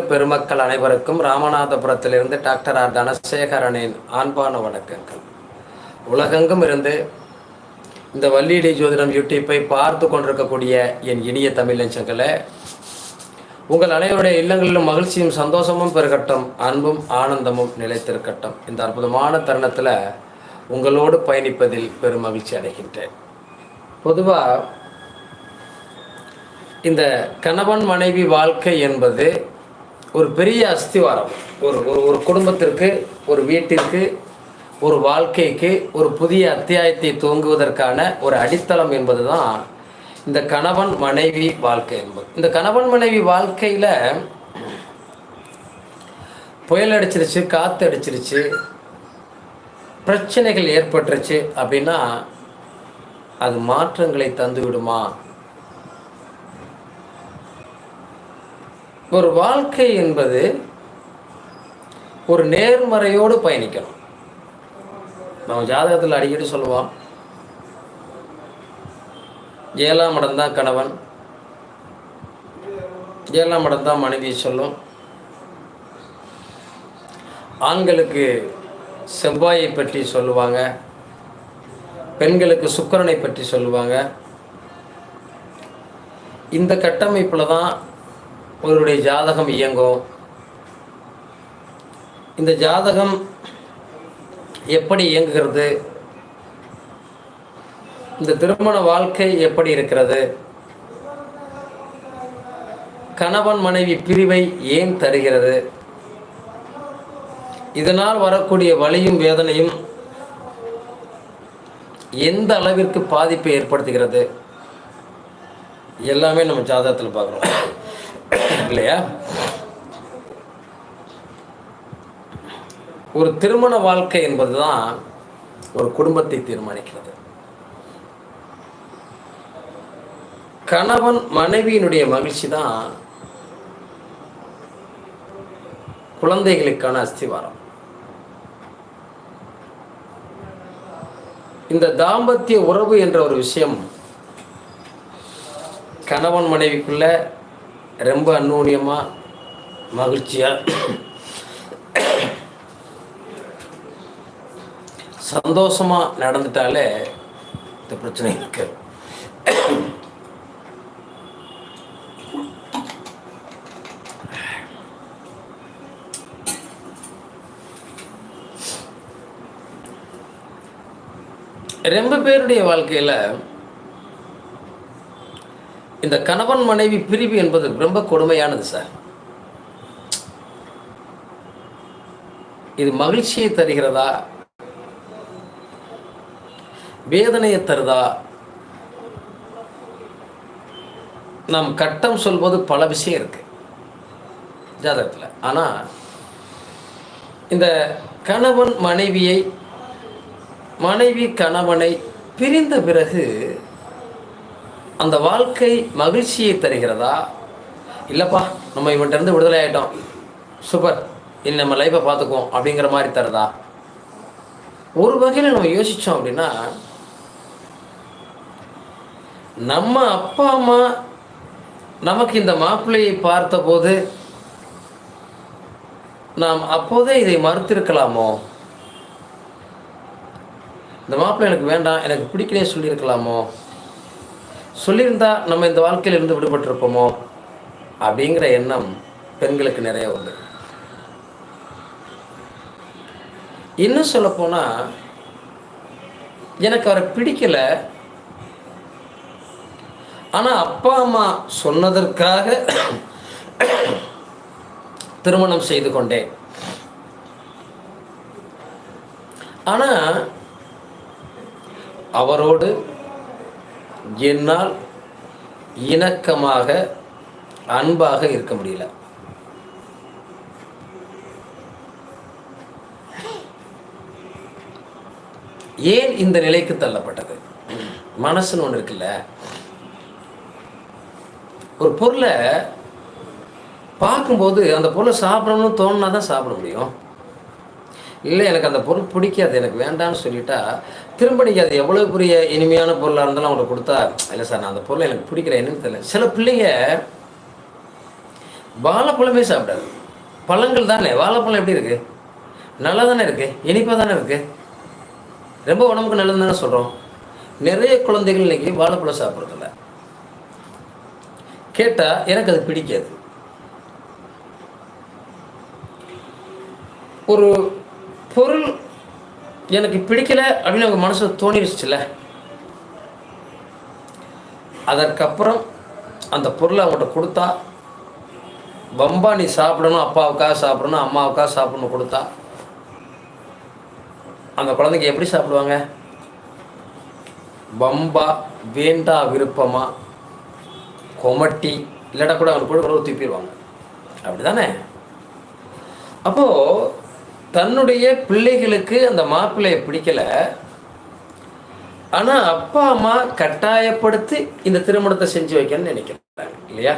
பெருமக்கள் அனைவருக்கும் ராமநாதபுரத்திலிருந்து doctor R. தனசேகரனின் அன்பான வணக்கங்கள். உலகெங்கும் இருந்து இந்த வள்ளியடி ஜோதிடம் யூடியூப்பை பார்த்து கொண்டிருக்கக்கூடிய என் இனிய தமிழ் நெஞ்சங்களே உங்கள் அனைவருடைய இல்லங்களிலும் மகிழ்ச்சியும் சந்தோஷமும் பெருகட்டும் அன்பும் ஆனந்தமும் நிலைத்திருக்கட்டும். இந்த அற்புதமான தருணத்தில் உங்களோடு பயணிப்பதில் பெரும் மகிழ்ச்சி அடைகின்றேன். பொதுவாக இந்த கணவன் மனைவி வாழ்க்கை என்பது ஒரு பெரிய அஸ்திவாரம். ஒரு ஒரு ஒரு குடும்பத்திற்கு ஒரு வீட்டிற்கு ஒரு வாழ்க்கைக்கு ஒரு புதிய அத்தியாயத்தை துவங்குவதற்கான ஒரு அடித்தளம் என்பது தான் இந்த கணவன் மனைவி வாழ்க்கை என்பது. இந்த கணவன் மனைவி வாழ்க்கையில் புயல் அடிச்சிருச்சு காற்று அடிச்சிருச்சு பிரச்சனைகள் ஏற்பட்டுருச்சு அப்படின்னா அது மாற்றங்களை தந்து விடுமா ஒரு வாழ்க்கை என்பது ஒரு நேர்மறையோடு பயணிக்கணும். நம்ம ஜாதகத்தில் அடிக்கடி சொல்லுவோம் ஏழாம் இடம் தான் கணவன் ஏழாம் இடம் தான் மனைவி சொல்லும். ஆண்களுக்கு செவ்வாயை பற்றி சொல்லுவாங்க பெண்களுக்கு சுக்கரனை பற்றி சொல்லுவாங்க. இந்த கட்டமைப்பில் தான் ஒருவருடைய ஜாதகம் இயங்கும் இந்த ஜாதகம் எப்படி இயங்குகிறது? இந்த திருமண வாழ்க்கை எப்படி இருக்கிறது? கணவன் மனைவி பிரிவை ஏன் தருகிறது? இதனால் வரக்கூடிய வலியும் வேதனையும் எந்த அளவிற்கு பாதிப்பை ஏற்படுத்துகிறது? எல்லாமே நம்ம ஜாதகத்தில் பார்க்குறோம். இல்லையா? ஒரு திருமண வாழ்க்கை என்பதுதான் ஒரு குடும்பத்தை தீர்மானிக்கிறது. கணவன் மனைவியினுடைய மகிழ்ச்சி தான் குழந்தைகளுக்கான அஸ்திவாரம். இந்த தாம்பத்திய உறவு என்ற ஒரு விஷயம் கணவன் மனைவிக்குள்ள ரொம்ப அந்நூன்யமாக மகிழ்ச்சியாக சந்தோஷமாக நடந்துட்டாலே இந்த பிரச்சனை இருக்கு. ரொம்ப பேருடைய வாழ்க்கையில் இந்த கணவன் மனைவி பிரிவு என்பது ரொம்ப கொடுமையானது சார். இது மகிழ்ச்சியை தருகிறதா? வேதனையை தருதா? நாம் கட்டம் சொல்வது பல விஷயம் இருக்கு. ஜாதகத்தில். ஆனால் இந்த கணவன் மனைவியை மனைவி கணவனை பிரிந்த பிறகு அந்த வாழ்க்கை மகிழ்ச்சியை தருகிறதா? இல்லைப்பா நம்ம இவன்கிட்ட இருந்து விடுதலை ஆகிட்டோம் சூப்பர். இனி நம்ம லைஃப்பை பார்த்துக்குவோம் அப்படிங்கிற மாதிரி தருதா? ஒரு வகையில் நம்ம யோசித்தோம் அப்படின்னா நம்ம அப்பா அம்மா நமக்கு இந்த மாப்பிள்ளையை பார்த்தபோது நாம் அப்போதே இதை மறுத்திருக்கலாமோ? இந்த மாப்பிள்ளை எனக்கு வேண்டாம் எனக்கு பிடிக்கலே சொல்லியிருக்கலாமோ? சொல்லியிருந்தா நம்ம இந்த வாழ்க்கையிலிருந்து விடுபட்டிருப்போமோ? அப்படிங்கிற எண்ணம் பெண்களுக்கு நிறைய உண்டு. இன்னும் சொல்லப்போனால் எனக்கு அவரை பிடிக்கல. ஆனால் அப்பா அம்மா சொன்னதற்காக திருமணம் செய்து கொண்டேன். ஆனால் அவரோடு என்னால் இணக்கமாக அன்பாக இருக்க முடியல. ஏன் இந்த நிலைக்கு தள்ளப்பட்டது? மனசுன்னு ஒன்று இருக்குல்ல. ஒரு பொருளை பார்க்கும்போது அந்த பொருளை சாப்பிடணும்னு தோணுனா தான் சாப்பிட முடியும். இல்லை எனக்கு அந்த பொருள் பிடிக்காது. எனக்கு வேண்டாம்னு சொல்லிட்டா திரும்ப நீங்கள் அது எவ்வளோ பெரிய இனிமையான பொருளாக இருந்தாலும் அவங்களுக்கு கொடுத்தா இல்லை சார் நான் அந்த பொருளை எனக்கு பிடிக்கிற என்னன்னு தெரியல. சில பிள்ளைங்க வாழைப்பழமே சாப்பிடாது. பழங்கள் தானே? வாழைப்பழம் எப்படி இருக்குது நல்லா தானே இருக்குது இனிப்பாக தானே இருக்குது ரொம்ப உடம்புக்கு நல்லது தானே சொல்கிறோம் நிறைய குழந்தைகள் இன்னைக்கு வாழைப்பழம் சாப்பிட்றதில்ல. கேட்டால் எனக்கு அது பிடிக்காது. ஒரு பொருள் எனக்கு பிடிக்கல அப்படின்னு அவங்க மனசில் தோணிடுச்சுல அதற்கப்புறம் அந்த பொருளை அவங்கள்ட்ட கொடுத்தா பம்பா நீ சாப்பிடணும் அப்பாவுக்காக சாப்பிடணும் அம்மாவுக்காக சாப்பிடணும் கொடுத்தா அந்த குழந்தைங்க எப்படி சாப்பிடுவாங்க? பம்பா வேண்டா விருப்பமா கொமட்டி இல்லைடா கூட அவங்க கூட கூட தூப்பிடுவாங்க அப்படி தானே அப்போது தன்னுடைய பிள்ளைகளுக்கு அந்த மாப்பிள்ளையை பிடிக்கல. ஆனால் அப்பா அம்மா கட்டாயப்படுத்தி இந்த திருமணத்தை செஞ்சு வைக்கணும்னு நினைக்கிறாங்க இல்லையா?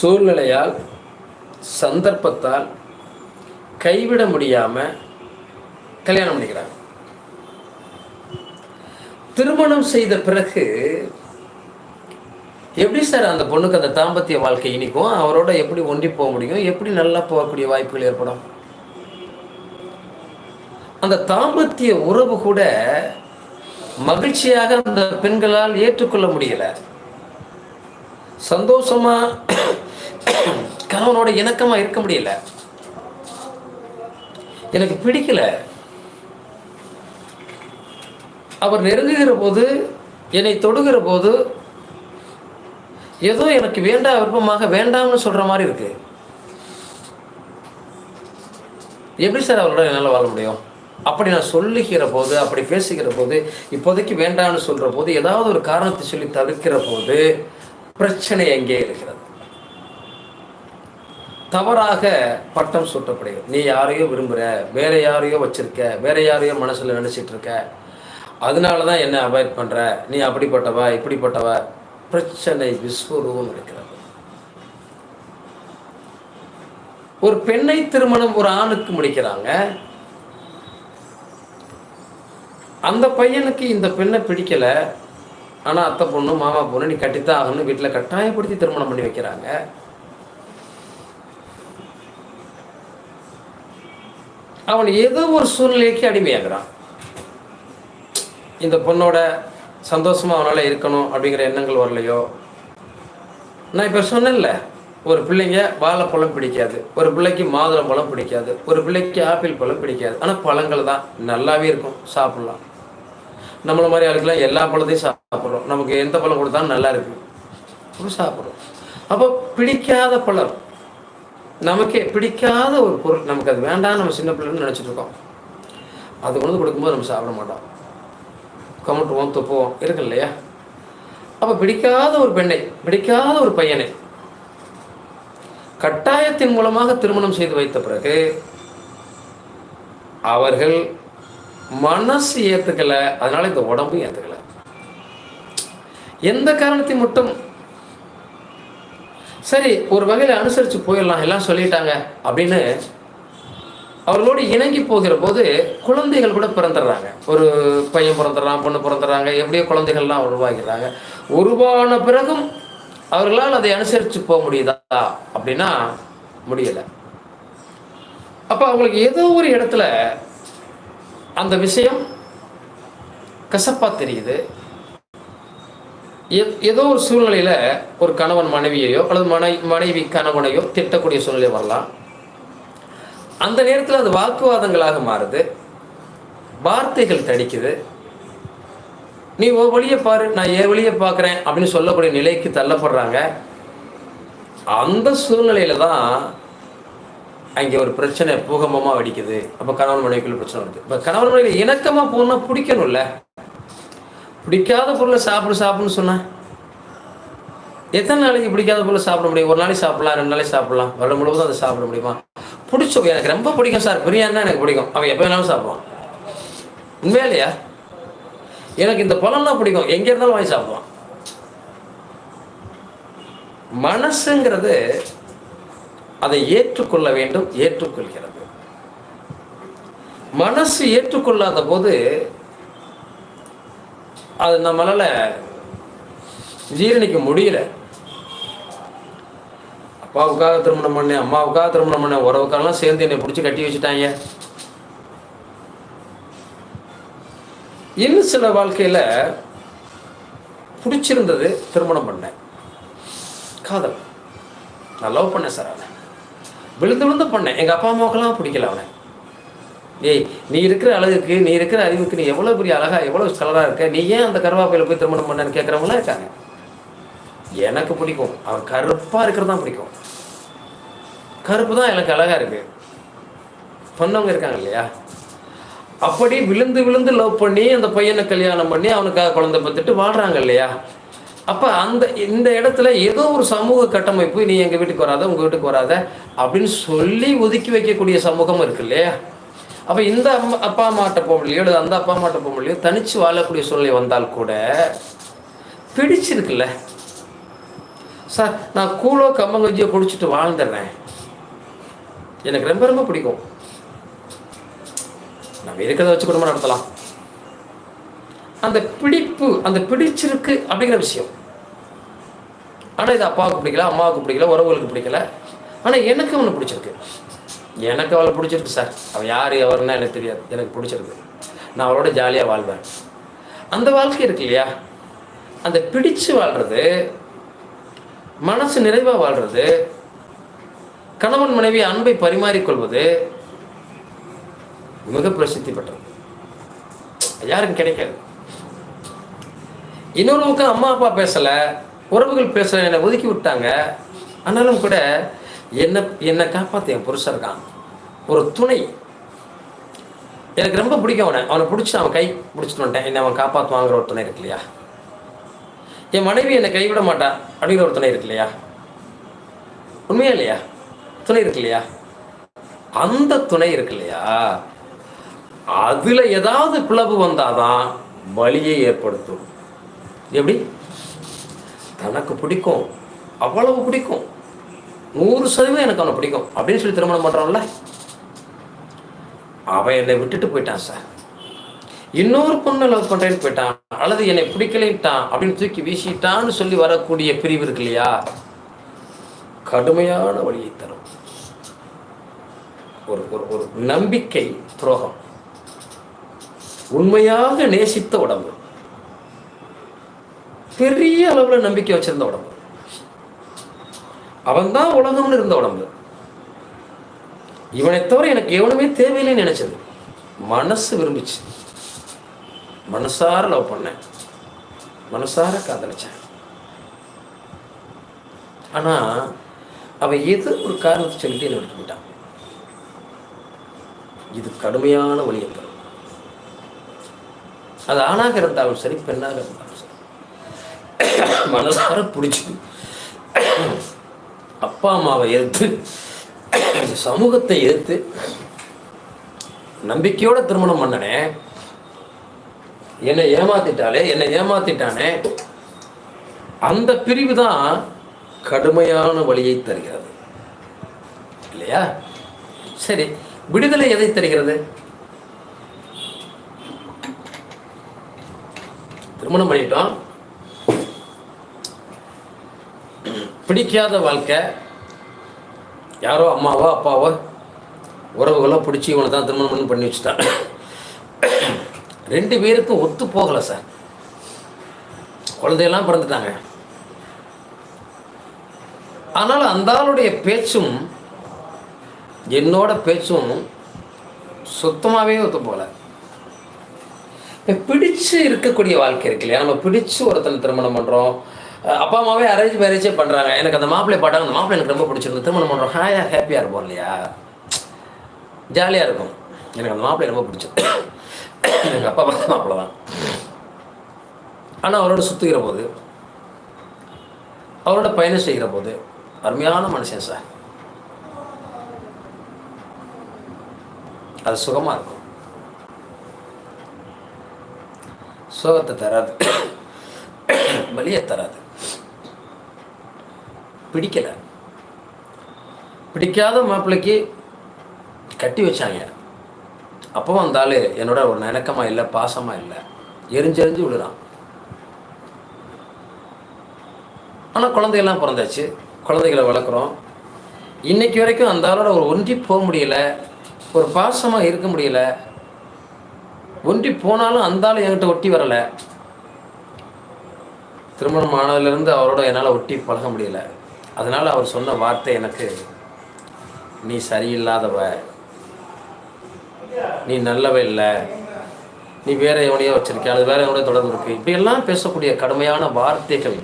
சூழ்நிலையால் சந்தர்ப்பத்தால் கைவிட முடியாம கல்யாணம் பண்ணிக்கிறாங்க. திருமணம் செய்த பிறகு எப்படி சார் அந்த பொண்ணுக்கு அந்த தாம்பத்திய வாழ்க்கை இனிக்கும்? அவரோட எப்படி ஒன்றி போக முடியும்? எப்படி நல்லா போகக்கூடிய வாய்ப்புகள் ஏற்படும்? அந்த தாம்பத்திய உறவு கூட மகிழ்ச்சியாக அந்த பெண்களால் ஏற்றுக்கொள்ள முடியல. சந்தோஷமா கணவனோட இணக்கமா இருக்க முடியல. எனக்கு பிடிக்கல. அவர் நெருங்குகிற போது என்னை தொடுகிற போது ஏதோ எனக்கு வேண்டா விருப்பமாக வேண்டாம்னு சொல்கிற மாதிரி இருக்கு. எப்படி சார் அவரோட என்னால் வாழ முடியும்? அப்படி நான் சொல்லுகிற போது அப்படி பேசுகிற போது இப்போதைக்கு வேண்டாம்னு சொல்கிற போது ஏதாவது ஒரு காரணத்தை சொல்லி தவிர்க்கிற போது பிரச்சனை எங்கே இருக்கிறது? தவறாக பட்டம் சூட்டப்படுகிறது. நீ யாரையோ விரும்புகிற வேற யாரையோ வச்சிருக்க வேற யாரையோ மனசில் நினச்சிட்டு இருக்க. அதனால தான் என்ன அவாய்ட் பண்ணுற நீ அப்படிப்பட்டவ இப்படிப்பட்டவ? பிரச்சனை விஸ்வரூபம் இருக்கிறது. ஒரு பெண்ணை திருமணம் ஒரு ஆணுக்கு முடிக்கிறாங்க. அந்த பையனுக்கு இந்த பெண்ணை பிடிக்கல. ஆனால் அத்தை பொண்ணு மாமா பொண்ணு நீ கட்டித்தான் ஆகணும்னு வீட்டில் கட்டாயப்படுத்தி திருமணம் பண்ணி வைக்கிறாங்க. அவன் ஏதோ ஒரு சூழ்நிலைக்கு அடிமையாகிறான். இந்த பொண்ணோட சந்தோஷமாக அவனால் இருக்கணும் அப்படிங்கிற எண்ணங்கள் வரலையோ? நான் இப்போ சொன்னேன்ல ஒரு பிள்ளைங்க வாழைப்பழம் பிடிக்காது ஒரு பிள்ளைக்கு மாதுளம்பழம் பிடிக்காது ஒரு பிள்ளைக்கு ஆப்பிள் பழம் பிடிக்காது. ஆனால் பழங்கள் தான் நல்லாவே இருக்கும் சாப்பிட்லாம். நம்மளை மாதிரி ஆளுக்கெல்லாம் எல்லா பழத்தையும் சாப்பிட்றோம். நமக்கு எந்த பழம் கொடுத்தாலும் நல்லா இருக்கு. அப்படி சாப்பிட்றோம். அப்போ பிடிக்காத பழம் நமக்கே பிடிக்காத ஒரு பொருள் நமக்கு அது வேண்டாம் நம்ம சின்ன பிள்ளைன்னு நினச்சிட்டு இருக்கோம். அது கொண்டு வந்து கொடுக்கும்போது நம்ம சாப்பிட மாட்டோம். கமட்டுவோம் துப்புவோம் இருக்கு இல்லையா? அப்போ பிடிக்காத ஒரு பெண்ணை பிடிக்காத ஒரு பையனை கட்டாயத்தின் மூலமாக திருமணம் செய்து வைத்த பிறகு அவர்கள் மனசு ஏற்றுக்கலை அதனால் இந்த உடம்பு ஏற்றுக்கலை எந்த காரணத்தை மட்டும்? சரி ஒரு வகையில் அனுசரித்து போயிடலாம் எல்லாம் சொல்லிட்டாங்க அப்படின்னு அவர்களோடு இணங்கி போகிற போது குழந்தைகள் கூட பிறந்துடுறாங்க. ஒரு பையன் பிறந்துடுறான் பொண்ணு பிறந்துடுறாங்க எப்படியோ குழந்தைகள்லாம் உருவாகிறாங்க உருவான பிறகும் அவர்களால் அதை அனுசரித்து போக முடியுதா அப்படின்னா முடியலை. அப்போ அவங்களுக்கு ஏதோ ஒரு இடத்துல அந்த விஷயம் கசப்பாக தெரியுது. எ- ஏதோ ஒரு சூழ்நிலையில் ஒரு கணவன் மனைவியையோ அல்லது மனை மனைவி கணவனையோ திட்டக்கூடிய சூழ்நிலை வரலாம். அந்த நேரத்தில் அது வாக்குவாதங்களாக மாறுது. வார்த்தைகள் தடிக்குது நீ ஓ வழியை பாரு நான் ஏ வழியை பார்க்குறேன் அப்படின்னு சொல்லக்கூடிய நிலைக்கு தள்ளப்படுறாங்க. அந்த சூழ்நிலையில தான் அங்கே ஒரு பிரச்சனை பூகம்பமாக வெடிக்குது. அப்போ கணவன் மனைவிக்குள்ள பிரச்சனை வருது. இப்போ கணவன் மனைவி இணக்கமாக போனால் பிடிக்கணும்ல. பிடிக்காத பொருளை சாப்பிடு சாப்பிடுன்னு சொன்னேன் எத்தனை நாளைக்கு பிடிக்காத பொருளை சாப்பிட முடியும்? ஒரு நாளைக்கு சாப்பிடலாம் ரெண்டு நாளைக்கு சாப்பிடலாம். வருடம் முழுவதும் அதை சாப்பிட முடியுமா? பிடிச்ச எனக்கு ரொம்ப பிடிக்கும் சார். பிரியாணினா எனக்கு பிடிக்கும். அவன் எப்போ வேணாலும் சாப்பிடுவான் உண்மையா இல்லையா எனக்கு இந்த பழம்னா பிடிக்கும். எங்கே இருந்தாலும் வாங்கி சாப்பிடுவான். மனசுங்கிறது அதை ஏற்றுக்கொள்ள வேண்டும் ஏற்றுக்கொள்கிறது. மனசு ஏற்றுக்கொள்ளாத போது அது நம்மளால் ஜீரணிக்க முடியல. அப்பாவுக்காக திருமணம் பண்ணேன் அம்மாவுக்காக திருமணம் பண்ணேன் உறவுக்காரெல்லாம் சேர்ந்து என்னை பிடிச்சி கட்டி வச்சுட்டாங்க. இன்னும் சில வாழ்க்கையில் பிடிச்சிருந்தது திருமணம் பண்ணேன். காதல். நான் லவ் பண்ணேன் சார் அவனை. விழுந்து விழுந்து பண்ணேன். எங்கள் அப்பா அம்மாவுக்கெல்லாம் பிடிக்கல அவனை. ஏய் நீ இருக்கிற அழகுக்கு நீ இருக்கிற அறிவுக்கு நீ எவ்வளோ பெரிய அழகா எவ்வளோ கலராக இருக்க? நீ ஏன் அந்த கருவாப்பையில் போய் திருமணம் பண்ணன்னு கேட்குறவங்களாம் இருக்காங்க. எனக்கு பிடிக்கும். அவன் கருப்பாக இருக்கிறது தான் பிடிக்கும். கருப்பு தான் எனக்கு அழகாக இருக்கு. பண்ணவங்க இருக்காங்க இல்லையா? அப்படி விழுந்து விழுந்து லவ் பண்ணி அந்த பையனை கல்யாணம் பண்ணி அவனுக்காக குழந்தை பத்துட்டு வாழ்றாங்க இல்லையா? அப்போ அந்த இந்த இடத்துல ஏதோ ஒரு சமூக கட்டமைப்பு நீ எங்கள் வீட்டுக்கு வராத உங்கள் வீட்டுக்கு வராத அப்படின்னு சொல்லி ஒதுக்கி வைக்கக்கூடிய சமூகம் இருக்கு இல்லையா? அப்போ இந்த அம்மா அப்பா அம்மாட்ட போக முடியலையோ அல்லது அந்த அப்பா அம்மாட்ட போக முடியலையோ தனிச்சு வாழக்கூடிய சூழ்நிலை வந்தால் கூட பிடிச்சிருக்குல்ல? சார் நான் கூழோ கம்மங்கஞ்சியோ குடிச்சிட்டு வாழ்ந்துடுறேன். எனக்கு ரொம்ப ரொம்ப பிடிக்கும். நம்ம இருக்கிறத வச்சு குடும்பம் நடத்தலாம். அந்த பிடிப்பு அந்த பிடிச்சிருக்கு அப்படிங்கிற விஷயம். ஆனால் இது அப்பாவுக்கு பிடிக்கல அம்மாவுக்கு பிடிக்கல உறவுகளுக்கு பிடிக்கல. ஆனால் எனக்கு அவனை பிடிச்சிருக்கு. எனக்கு அவளை பிடிச்சிருக்கு சார். அவன் யார் எவருன்னா எனக்கு தெரியாது. எனக்கு பிடிச்சிருக்கு. நான் அவளோட ஜாலியாக வாழ்வேன். அந்த வாழ்க்கை இருக்கு இல்லையா? அந்த பிடிச்சு வாழ்கிறது மனசு நிறைவாக வாழ்றது கணவன் மனைவி அன்பை பரிமாறிக்கொள்வது மிக பிரசித்தி பெற்றது. யாருக்கும் கிடைக்காது. இன்னொரு அம்மா அப்பா பேசலை உறவுகள் பேசலை என்னை ஒதுக்கி விட்டாங்க. ஆனாலும் கூட என்னை என்னை காப்பாற்ற என் புருஷன் இருக்கான். ஒரு துணை. எனக்கு ரொம்ப பிடிக்கும் அவனை. அவனை பிடிச்சி அவன் கை பிடிச்சிட்டு வந்துட்டேன். என்னை அவன் காப்பாற்றுவாங்கிற ஒரு துணை இருக்கு இல்லையா? என் மனைவி என்னை கைவிட மாட்டா அப்படிங்கிற ஒரு துணை இருக்கு இல்லையா? உண்மையா இல்லையா? துணை இருக்கு இல்லையா? அந்த துணை இருக்கு இல்லையா? அதுல ஏதாவது பிளவு வந்தாதான் வலியை ஏற்படுத்தும். எப்படி? தனக்கு பிடிக்கும். அவ்வளவு பிடிக்கும். நூறு சதவீதம் எனக்கு அவனை பிடிக்கும். அப்படின்னு சொல்லி திருமணம் பண்றான்ல. அவன் என்னை விட்டுட்டு போயிட்டான் சார். இன்னொரு பொண்ணை லவ் பண்ணுறேன்னு போயிட்டான். அல்லது என்னை பிடிக்கலைன்ட்டான் அப்படின்னு தூக்கி வீசிட்டான்னு சொல்லி வரக்கூடிய பிரிவு இருக்கு இல்லையா? கடுமையான வழியை தரும். ஒரு ஒரு ஒரு நம்பிக்கை துரோகம். உண்மையாக நேசித்த உடம்பு. பெரிய அளவுல நம்பிக்கை வச்சிருந்த உடம்பு. அவன்தான் உலகம்னு இருந்த உடம்பு. இவனை தவிர எனக்கு எவனுமே தேவையில்லைன்னு நினைச்சது. மனசு விரும்பிச்சு. மனசார லவ் பண்ணேன். மனசார காதலிச்சேன். ஆனா அவன் எது ஒரு காரணத்தை சொல்லிட்டு என்ன விட்டு போயிட்டான் இது கடுமையான வழியை தரும் அது ஆணாக இருந்தாலும் சரி பெண்ணாக இருந்தாலும் சரி. மனசார பிடிச்சி அப்பா அம்மாவை எதிர்த்து சமூகத்தை எதிர்த்து நம்பிக்கையோட திருமணம் பண்ணனே என்னை ஏமாத்திட்டாலே என்னை ஏமாத்திட்டானே அந்த பிரிவு தான் கடுமையான வழியை தருகிறது. இல்லையா? சரி விடுதலை எதை தருகிறது? திருமணம் பண்ணிட்டோம். பிடிக்காத வாழ்க்கை. யாரோ அம்மாவோ அப்பாவோ உறவுகளோ பிடிச்சி இவனை தான் திருமணம் பண்ணி பண்ணி வச்சுட்டான் ரெண்டு பேருக்கும் ஒத்து போகலை சார். குழந்தையெல்லாம் பிறந்துட்டாங்க. ஆனால் அந்த ஆளுடைய பேச்சும் என்னோட பேச்சும் சுத்தமாகவே ஒத்து போகல. பிடிச்சு இருக்கக்கூடிய வாழ்க்கை இருக்கு இல்லையா? நம்ம பிடிச்சு ஒருத்தனை திருமணம் பண்ணுறோம் அப்பா அம்மாவே அரேஞ்ச் மேரேஜே பண்ணுறாங்க எனக்கு அந்த மாப்பிள்ளை பாட்டாங்க அந்த மாப்பிள்ளை எனக்கு ரொம்ப பிடிச்சிருந்து திருமணம் பண்ணுறோம் ஹாயாக ஹாப்பியாக இருப்போம் இல்லையா? ஜாலியாக இருக்கும். எனக்கு அந்த மாப்பிள்ளை ரொம்ப பிடிச்சது எங்கள் அப்பா பார்த்த அவ்வளோதான் தான் ஆனால் அவரோட சுற்றுகிற போது அவரோட பயணம் செய்கிற போது அருமையான மனுஷன் சார். அது சுகமாக இருக்கும். சுகத்தை தராது. வலியை தராது. பிடிக்கலை. பிடிக்காத மாப்பிள்ளைக்கு கட்டி வச்சாங்க. அப்போ அந்த என்னோட ஒரு நிணக்கமாக இல்லை பாசமாக இல்லை. எரிஞ்செறிஞ்சு விழுறான். ஆனால் குழந்தைகள்லாம் பிறந்தாச்சு. குழந்தைகளை வளர்க்குறோம். இன்னைக்கு வரைக்கும் அந்த ஆளோட ஒரு ஒன்றி போக முடியல. ஒரு பாசமாக இருக்க முடியல. ஒன்றி போனாலும் அந்த ஆள் என்கிட்ட ஒட்டி வரலை. திருமணம் ஆனதுலேருந்து அவரோட என்னால் ஒட்டி பழக முடியல. அதனால் அவர் சொன்ன வார்த்தை எனக்கு நீ சரியில்லாதவ நீ நல்லவே இல்லை. நீ வேற எவனையோ வச்சிருக்க அது வேற எவனையோ தொடர்பு இருக்கு. இப்படியெல்லாம் பேசக்கூடிய கடுமையான வார்த்தைகள்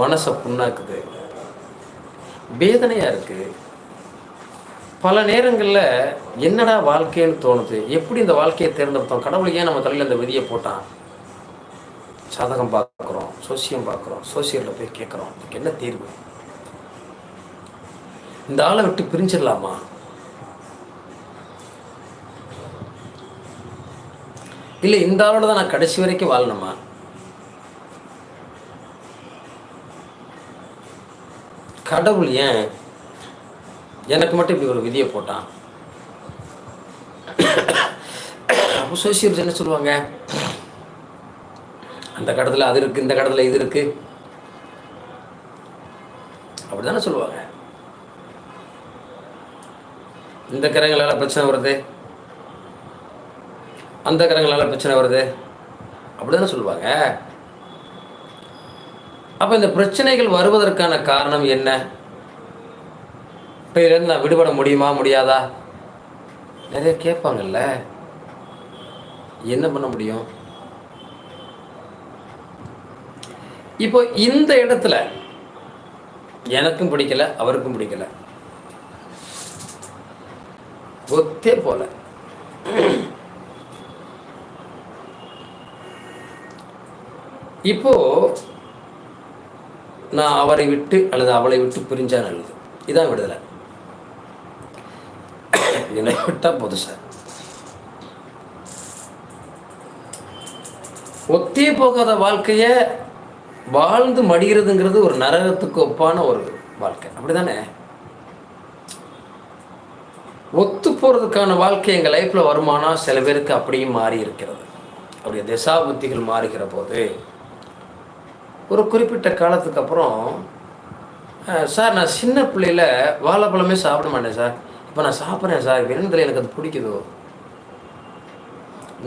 மனசை புண்ணாக்குது. வேதனையா இருக்கு. பல நேரங்களில் என்னடா வாழ்க்கைன்னு தோணுது. எப்படி இந்த வாழ்க்கையை தேர்ந்தெடுத்தோம்? கடவுள் ஏன் நம்ம தலையில் இந்த விதியை போட்டான்? சாதகம் பார்க்குறோம் சோசியம் பார்க்குறோம் சோசியலில் போய் கேட்குறோம். இதுக்கு என்ன தீர்வு? இந்த ஆளை விட்டு பிரிஞ்சிடலாமா? இல்லை இந்த ஆளோட தான் நான் கடைசி வரைக்கும் வாழணுமா? கடவுள் ஏன் எனக்கு மட்டும் இப்படி ஒரு விதியை போட்டான்? அப்போ சோசியல் என்ன சொல்லுவாங்க? அந்த கடத்தில் அது இருக்குது இந்த கடத்தில் இது இருக்குது அப்படி தானே சொல்லுவாங்க? இந்த கரங்களால் பிரச்சனை வருது. அந்த கிரகங்களால் பிரச்சனை வருது அப்படி தானே சொல்லுவாங்க. அப்போ இந்த பிரச்சனைகள் வருவதற்கான காரணம் என்ன? இப்போ இதுலேருந்து நான் விடுபட முடியுமா முடியாதா? நிறைய கேட்பாங்கல்ல. என்ன பண்ண முடியும்? இப்போ இந்த இடத்துல எனக்கும் பிடிக்கல அவருக்கும் பிடிக்கல. ஒத்தே போல. இப்போ நான் அவரை விட்டு அல்லது அவளை விட்டு பிரிஞ்சா நல்லது. இதான் விடுதலை. என்னை விட்டால் போதும் சார். ஒத்தே போகாத வாழ்க்கைய வாழ்ந்து மடிகிறதுங்கிறது ஒரு நரகத்துக்கு ஒப்பான ஒரு வாழ்க்கை. அப்படிதானே? ஒத்து போகிறதுக்கான வாழ்க்கை எங்கள் லைஃப்பில் வருமானா சில பேருக்கு அப்படியும் மாறி இருக்கிறது. அப்படியே திசாபுத்திகள் மாறுகிற போது ஒரு குறிப்பிட்ட காலத்துக்கு அப்புறம் சார் நான் சின்ன பிள்ளையில வாழைப்பழமே சாப்பிட மாட்டேன் சார். இப்போ நான் சாப்பிட்றேன் சார். விருந்தில் எனக்கு அது பிடிக்குதோ?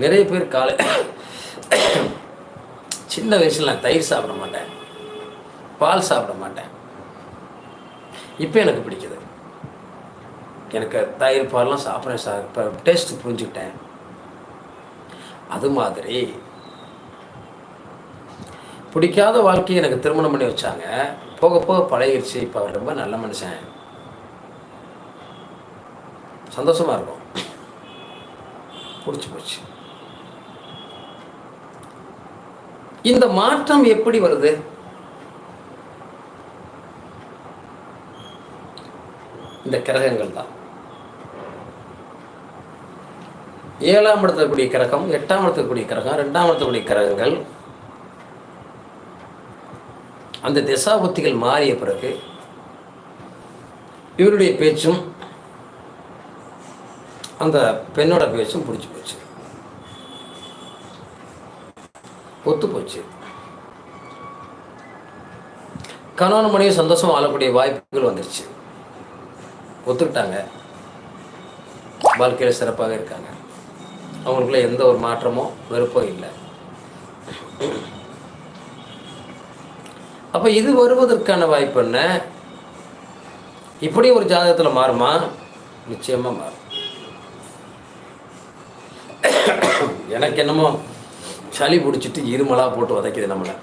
நிறைய பேர் காலை சின்ன வயசில் நான் தயிர் சாப்பிட மாட்டேன். பால் சாப்பிட மாட்டேன். இப்போ எனக்கு பிடிக்குது. எனக்கு தயிர் பால்லாம் சாப்பிட்றேன் சார். இப்போ டேஸ்ட்டு புரிஞ்சுக்கிட்டேன். அது மாதிரி பிடிக்காத வாழ்க்கையை எனக்கு திருமணம் பண்ணி வச்சாங்க. போக போக பழகிடுச்சு இப்போ அவர் ரொம்ப நல்ல மனுஷன். சந்தோஷமாக இருக்கும். பிடிச்சி போச்சு. இந்த மாற்றம் எப்படி வருது? இந்த கிரகங்கள் தான். ஏழாம் இடத்துல கூடிய கிரகம் எட்டாம் இடத்துல கூடிய கிரகம் ரெண்டாம் இடத்துல கிரகங்கள் அந்த திசாபுத்திகள் மாறிய பிறகு இவருடைய பேச்சும் அந்த பெண்ணோட பேச்சும் பிடிச்சி போச்சு. ஒத்து போச்சு. கணவன் மனைவி சந்தோஷம் வாழக்கூடிய வாய்ப்புகள் வந்துருச்சு. ஒத்துக்கிட்டாங்க. வாழ்க்கையில் சிறப்பாக இருக்காங்க. அவங்களுக்குள்ள எந்த ஒரு மாற்றமோ வெறுப்போ இல்லை. அப்போ இது வருவதற்கான வாய்ப்பு என்ன? இப்படி ஒரு ஜாதகத்தில் மாறுமா? நிச்சயமாக மாறும். எனக்கு என்னமோ சளி பிடிச்சிட்டு இருமலா போட்டு உதைக்குது நம்மளை.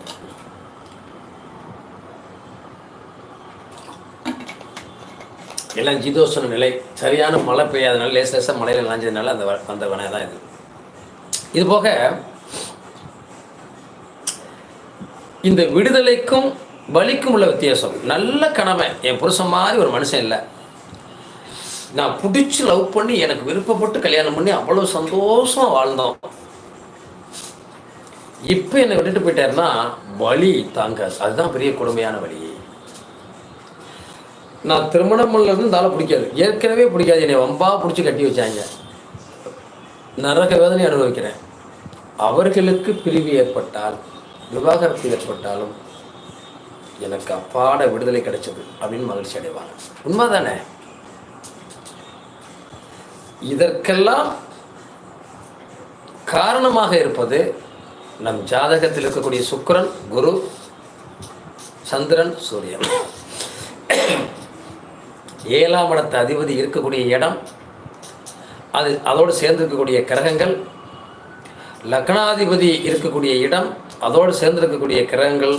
எல்லாம் ஜிதோஷன நிலை. சரியான மழை பெய்யாதனால லேச லேசாக மழையில் நினைஞ்சதுனால அந்த வ- அந்த வினை தான் இது. இது போக இந்த விடுதலைக்கும் வலிக்கும் உள்ள வித்தியாசம். நல்ல கணவன் என் புருஷன் மாதிரி ஒரு மனுஷன் இல்லை. நான் பிடிச்சி லவ் பண்ணி எனக்கு விருப்பப்பட்டு கல்யாணம் பண்ணி அவ்வளோ சந்தோஷமாக வாழ்ந்தோம். இப்போ என்னை விட்டுட்டு போயிட்டாருன்னா வலி தாங்க அதுதான் பெரிய கொடுமையான வழி நான் திருமணம் பண்ணலருந்து இந்த பிடிக்காது. ஏற்கனவே பிடிக்காது. என்னை வம்பா பிடிச்சி கட்டி வச்சாங்க. நரக வேதனை அனுபவிக்கிறேன். அவர்களுக்கு பிரிவு ஏற்பட்டால் விவாகரத்து ஏற்பட்டாலும் எனக்கு அப்பாட விடுதலை கிடைச்சது அப்படின்னு மகிழ்ச்சி அடைவாங்க. உண்மைதானே? இதற்கெல்லாம் காரணமாக இருப்பது நம் ஜாதகத்தில் இருக்கக்கூடிய சுக்கரன் குரு சந்திரன் சூரியன். ஏழாம் இடத்து அதிபதி இருக்கக்கூடிய இடம் அது அதோடு சேர்ந்து இருக்கக்கூடிய கிரகங்கள் லக்னாதிபதி இருக்கக்கூடிய இடம் அதோடு சேர்ந்து இருக்கக்கூடிய கிரகங்கள்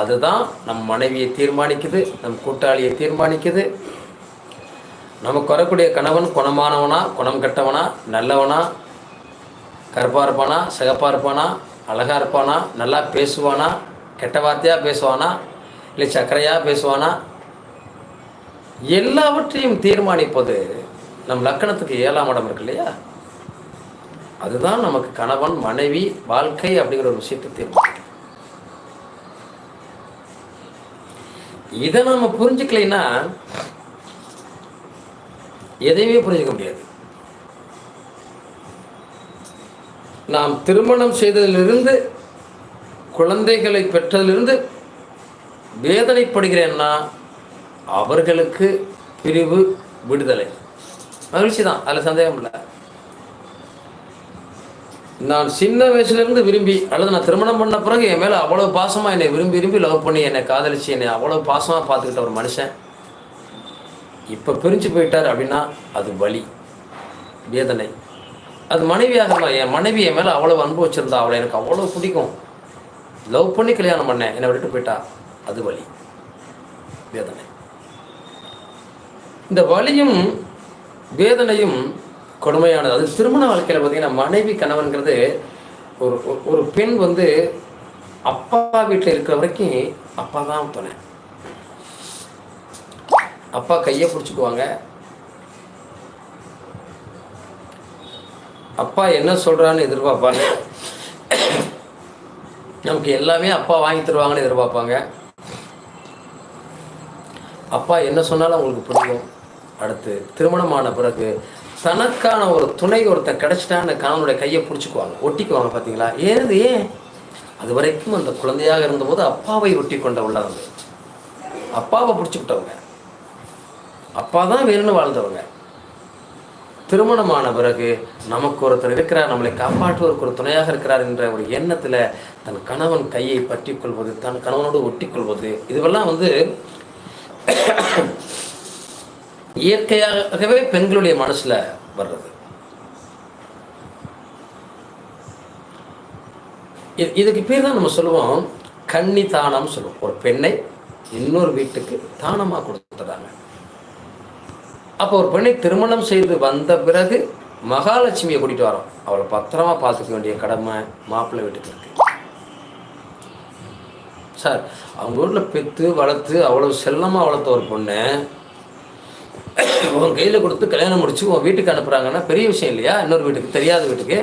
அதுதான் நம் மனைவியை தீர்மானிக்குது நம் கூட்டாளியை தீர்மானிக்குது. நமக்கு வரக்கூடிய கணவன் குணமானவனா குணம் கெட்டவனா நல்லவனா கருப்பாக இருப்பானா சிகப்பாக இருப்பானா அழகாக இருப்பானா நல்லா பேசுவானா கெட்ட வார்த்தையாக பேசுவானா இல்லை சர்க்கரையாக பேசுவானா? எல்லாவற்றையும் தீர்மானிப்பது நம் லக்கணத்துக்கு ஏழாம் இடம் இருக்கு இல்லையா? அதுதான் நமக்கு கணவன் மனைவி வாழ்க்கை அப்படிங்கிற ஒரு விஷயத்தை தீர்மானிக்கும். இதை நம்ம புரிஞ்சுக்கலைன்னா எதையுமே புரிஞ்சுக்க முடியாது. நாம் திருமணம் செய்ததிலிருந்து குழந்தைகளை பெற்றதிலிருந்து வேதனைப்படுகிறேன்னா அவர்களுக்கு பிரிவு விடுதலை. மகிழ்ச்சி தான் அதில் சந்தேகம் இல்லை நான் சின்ன வயசுலேருந்து விரும்பி அல்லது நான் திருமணம் பண்ண பிறகு என் மேலே அவ்வளோ பாசமாக என்னை விரும்பி விரும்பி லவ் பண்ணி என்னை காதலிச்சு என்னை அவ்வளோ பாசமாக பார்த்துக்கிட்ட ஒரு மனுஷன். இப்போ பிரிஞ்சு போயிட்டார் அப்படின்னா அது வலி வேதனை. அது மனைவியாக என் மனைவி என் மேலே அவ்வளோ அன்பு வச்சுருந்தா அவளை எனக்கு அவ்வளோ பிடிக்கும். லவ் பண்ணி கல்யாணம் பண்ணேன் என்னை விட்டுட்டு போயிட்டா அது வலி வேதனை. இந்த வலியும் வேதனையும் கொடுமையானது. அது திருமண வாழ்க்கையில் பார்த்தீங்கன்னா மனைவி கணவன்கிறது ஒரு ஒரு- பெண் வந்து அப்பா வீட்டில் இருக்கிற வரைக்கும் அப்பா தான் துணை. அப்பா கையை பிடிச்சிக்குவாங்க. அப்பா என்ன சொல்கிறான்னு எதிர்பார்ப்பாங்க. நமக்கு எல்லாமே அப்பா வாங்கி தருவாங்கன்னு எதிர்பார்ப்பாங்க. அப்பா என்ன சொன்னாலும் அவங்களுக்கு பிடிக்கும் அடுத்து திருமணமான பிறகு தனக்கான ஒரு துணை ஒருத்தன் கிடைச்சிட்டான்னு கணவனுடைய கையை பிடிச்சிக்குவாங்க ஒட்டிக்குவாங்க பார்த்தீங்களா ஏது ஏன்? அது வரைக்கும் அந்த குழந்தையாக இருந்தபோது அப்பாவை ஒட்டி கொண்ட உள்ளவங்க. அப்பாவை பிடிச்சிக்கிட்டவங்க. அப்பா தான் வேணும்னு வாழ்ந்தவங்க. திருமணமான பிறகு நமக்கு ஒருத்தர் இருக்கிறார் நம்மளை காப்பாற்றுவதற்கு ஒரு துணையாக இருக்கிறார் என்ற ஒரு எண்ணத்தில் தன் கணவன் கையை பற்றி கொள்வது தன் கணவனோடு ஒட்டி கொள்வது இதுவெல்லாம் வந்து இயற்கையாகவே பெண்களுடைய மனசில் வர்றது. இது- இதுக்கு பேர் தான் நம்ம சொல்லுவோம் கன்னி தானம் சொல்லுவோம். ஒரு பெண்ணை இன்னொரு வீட்டுக்கு தானமாக கொடுத்துறாங்க. அப்போ ஒரு பெண்ணை திருமணம் செய்து வந்த பிறகு மகாலட்சுமியை கூட்டிட்டு வரோம். அவளை பத்திரமா பார்த்துக்க வேண்டிய கடமை மாப்பிள்ளை வீட்டுக்கு இருக்கு. சார் அவங்க ஊரில் பெற்று வளர்த்து அவ்வளோ செல்லமாக வளர்த்த ஒரு பொண்ணு உன் கையில் கொடுத்து கல்யாணம் முடிச்சு உன் வீட்டுக்கு அனுப்புகிறாங்கன்னா பெரிய விஷயம் இல்லையா? இன்னொரு வீட்டுக்கு தெரியாத வீட்டுக்கு.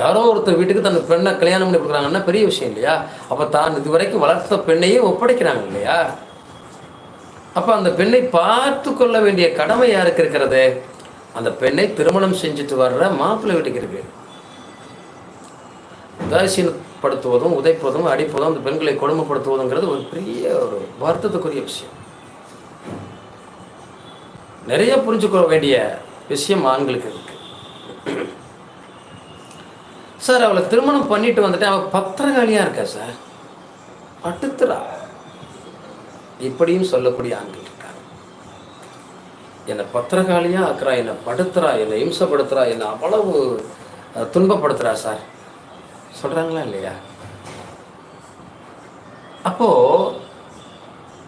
யாரோ ஒருத்தர் வீட்டுக்கு தன் பெண்ணை கல்யாணம் பண்ணி கொடுக்குறாங்கன்னா பெரிய விஷயம் இல்லையா? அப்போ தான் இது வரைக்கும் வளர்த்த பெண்ணையே ஒப்படைக்கிறாங்க இல்லையா? அப்போ அந்த பெண்ணை பார்த்து கொள்ள வேண்டிய கடமை யாருக்கு இருக்கிறது? அந்த பெண்ணை திருமணம் செஞ்சுட்டு வர்ற மாப்பிள்ளை வீட்டுக்கு இருக்கு. உதாசீனப்படுத்துவதும் உதைப்பதும் அடிப்பதும் அந்த பெண்களை கொடுமைப்படுத்துவதுங்கிறது ஒரு பெரிய ஒரு வருத்தத்துக்குரிய விஷயம். நிறைய புரிஞ்சுக்க வேண்டிய விஷயம் ஆண்களுக்கு இருக்கு. சார் அவளை திருமணம் பண்ணிட்டு வந்துட்டு அவள் பத்திரகாளியாக இருக்கா சார்? பட்டுத்துறா. இப்படியும் சொல்லக்கூடிய ஆண்கள் இருக்காங்க. என்னை பத்திரகாளியாக ஆக்குறா என்னை படுத்துறா என்னை இம்சப்படுத்துறா என்னை அவ்வளவு துன்பப்படுத்துறா சார். சொல்கிறாங்களா இல்லையா? அப்போ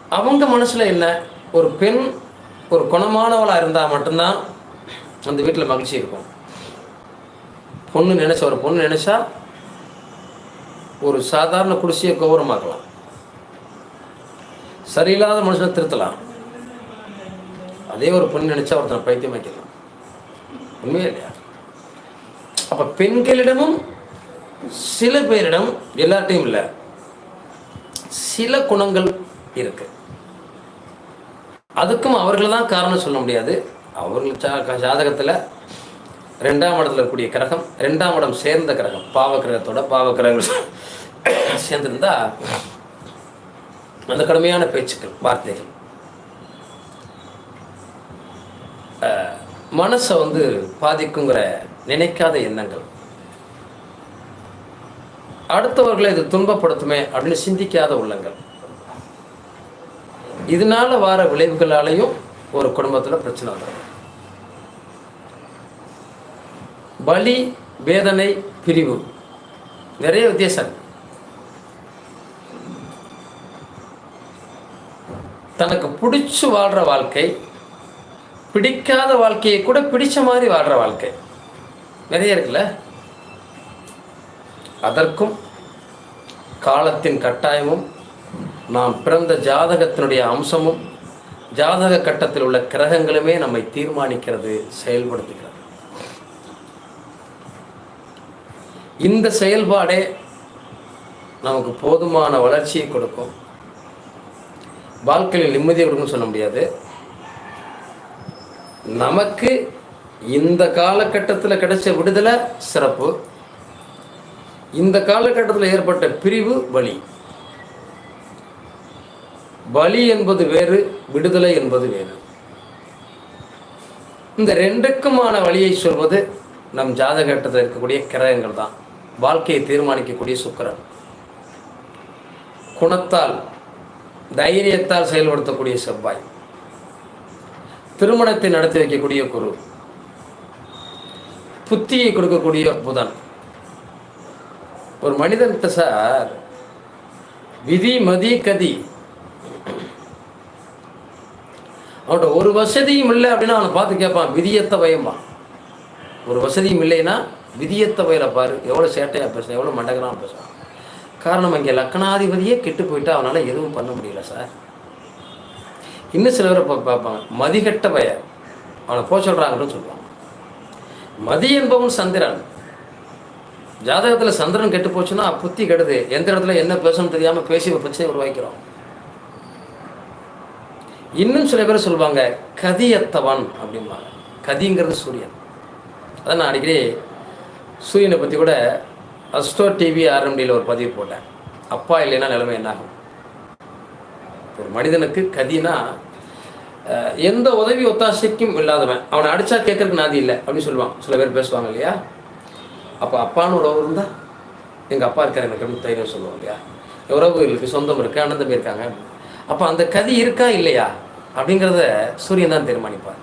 அவங்க மனசில் என்ன? ஒரு பெண் ஒரு குணமானவளா இருந்தா மட்டும்தான் அந்த வீட்டில் மகிழ்ச்சி இருக்கும். பொண்ணு நினச்ச ஒரு பொண்ணு நினைச்சா ஒரு சாதாரண குடிசையை கௌரவமாக்கலாம் சரியில்லாத மனுஷனை திருத்தலாம். அதே ஒரு பொண்ணு நினைச்சா ஒருத்தனை பைத்தியம் வைக்கலாம் உண்மையே இல்லையா? அப்போ பெண்களிடமும் சில பேரிடம் எல்லார்ட்டையும் இல்லை சில குணங்கள் இருக்கு. அதுக்கும் அவர்கள் தான் காரணம் சொல்ல முடியாது. அவர்கள் ஜா- ரெண்டாம் இடத்துல இருக்கக்கூடிய கிரகம் ரெண்டாம் இடம் சேர்ந்த கிரகம் பாவ கிரகத்தோட பாவ கிரகங்கள் சேர்ந்திருந்தா அந்த கடுமையான பேச்சுக்கள் வார்த்தைகள். மனசை வந்து பாதிக்குங்கிற நினைக்காத எண்ணங்கள். அடுத்தவர்களை இது துன்பப்படுத்துமே அப்படின்னு சிந்திக்காத உள்ளங்கள். இதனால வர விளைவுகளாலையும் ஒரு குடும்பத்தில் பிரச்சனை வந்துடும் பலி வேதனை பிரிவு. நிறைய வித்தியாசம். தனக்கு பிடிச்சு வாழ்கிற வாழ்க்கை பிடிக்காத வாழ்க்கையை கூட பிடிச்ச மாதிரி வாழ்கிற வாழ்க்கை. நிறைய இருக்குல்ல? அதற்கும் காலத்தின் கட்டாயமும் நாம் பிறந்த ஜாதகத்தினுடைய அம்சமும் ஜாதக கட்டத்தில் உள்ள கிரகங்களுமே நம்மை தீர்மானிக்கிறது செயல்படுத்துகிறது. இந்த செயல்பாடே நமக்கு போதுமான வளர்ச்சியை கொடுக்கும். வாழ்க்கையில் நிம்மதியை கொடுக்கும்னு சொல்ல முடியாது. நமக்கு இந்த காலகட்டத்தில் கிடைச்ச விடுதலை சிறப்பு. இந்த காலகட்டத்தில் ஏற்பட்ட பிரிவு வழி பலி என்பது வேறு விடுதலை என்பது வேறு. இந்த ரெண்டுக்குமான வழியை சொல்வது நம் ஜாதகட்டத்தில் இருக்கக்கூடிய கிரகங்கள் தான். வாழ்க்கையை தீர்மானிக்கக்கூடிய சுக்கரன். குணத்தால் தைரியத்தால் செயல்படுத்தக்கூடிய செவ்வாய். திருமணத்தை நடத்தி வைக்கக்கூடிய குரு. புத்தியை கொடுக்கக்கூடிய புதன். ஒரு மனிதன்கிட்ட சார் விதி மதி கதி அவன்கிட்ட ஒரு வசதியும் இல்லை அப்படின்னா அவனை பார்த்து கேட்பான் விதியத்த பயமா ஒரு வசதியும் இல்லைன்னா விதியத்த வயல பாரு எவ்வளோ சேட்டையாக பேசுகிறான் எவ்வளோ மண்டகராக பேசுகிறான் காரணம் இங்கே லக்னாதிபதியே கெட்டு போயிட்டா அவனால் எதுவும் பண்ண முடியல சார். இன்னும் சில பேரை பார்ப்பாங்க மதிகட்ட பய அவனை போக சொல்கிறாங்கன்னு சொல்லுவாங்க. மதி என்பவன் சந்திரன். ஜாதகத்தில் சந்திரன் கெட்டு போச்சுன்னா புத்தி கெடுது. எந்த இடத்துல என்ன பேசணும்னு தெரியாமல் பேசி ஒரு பிரச்சனை உருவாக்கிறோம். இன்னும் சில பேர் சொல்லுவாங்க கதியத்தவன் அப்படிம்பாங்க. கதிங்கிறது சூரியன். அதான் நான் அடிக்கடி சூரியனை பற்றி கூட அஸ்டோ டிவி ஆர்எம்டியில் ஒரு பதிவு போட்டேன். அப்பா இல்லைன்னா நிலைமை என்னாகும்? ஒரு மனிதனுக்கு கதினா எந்த உதவி ஒத்தாசைக்கும் இல்லாதவன். அவனை அடித்தா கேட்கறதுக்கு நாதி இல்லை அப்படின்னு சொல்லுவான் சில பேர் பேசுவாங்க இல்லையா? அப்போ அப்பான்னு உறவு இருந்தால் எங்கள் அப்பா இருக்கார் எனக்கு அப்படின்னு தைரியம் சொல்லுவோம் இல்லையா? உறவுகளுக்கு சொந்தம் இருக்கு அண்ணன் தம்பி இருக்காங்க. அப்போ அந்த கதி இருக்கா இல்லையா? அப்படிங்கிறத சூரியன் தான் தீர்மானிப்பார்.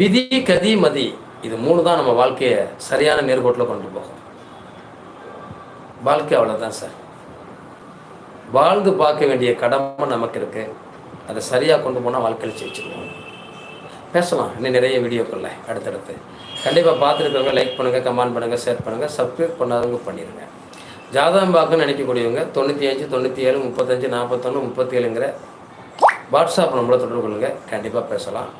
விதி கதி மதி இது மூணு தான் நம்ம வாழ்க்கையை சரியான நேர்கோட்டில் கொண்டு போகும். வாழ்க்கை அவ்வளோதான் சார். வாழ்ந்து பார்க்க வேண்டிய கடமை நமக்கு இருக்கு. அதை சரியாக கொண்டு போனால் வாழ்க்கையில் ஜெயிச்சிருவோம். பேசலாம். இன்னும் நிறைய வீடியோக்களில் அடுத்தடுத்து. கண்டிப்பாக பார்த்துருக்கவங்க லைக் பண்ணுங்கள் கமெண்ட் பண்ணுங்கள் ஷேர் பண்ணுங்கள் சப்ஸ்கிரைப் பண்ணாதவங்க பண்ணிடுங்க ஜாதகம் பார்க்கணும்னு நினைக்கக்கூடியவங்க தொண்ணூற்றி அஞ்சு தொண்ணூற்றி ஏழு முப்பத்தஞ்சு நாற்பத்தொன்று முப்பத்தி ஏழுங்கிற வாட்ஸ்அப் நம்மளை தொடர்பு கொள்ளுங்கள் கண்டிப்பாக பேசலாம்.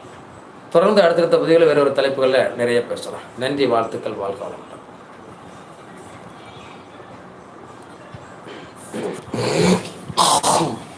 தொடர்ந்து அடுத்தடுத்த பதிவுகளில் வேறு ஒரு தலைப்புகளில் நிறைய பேசலாம். நன்றி வாழ்த்துக்கள் வாழ்க வளமுடன்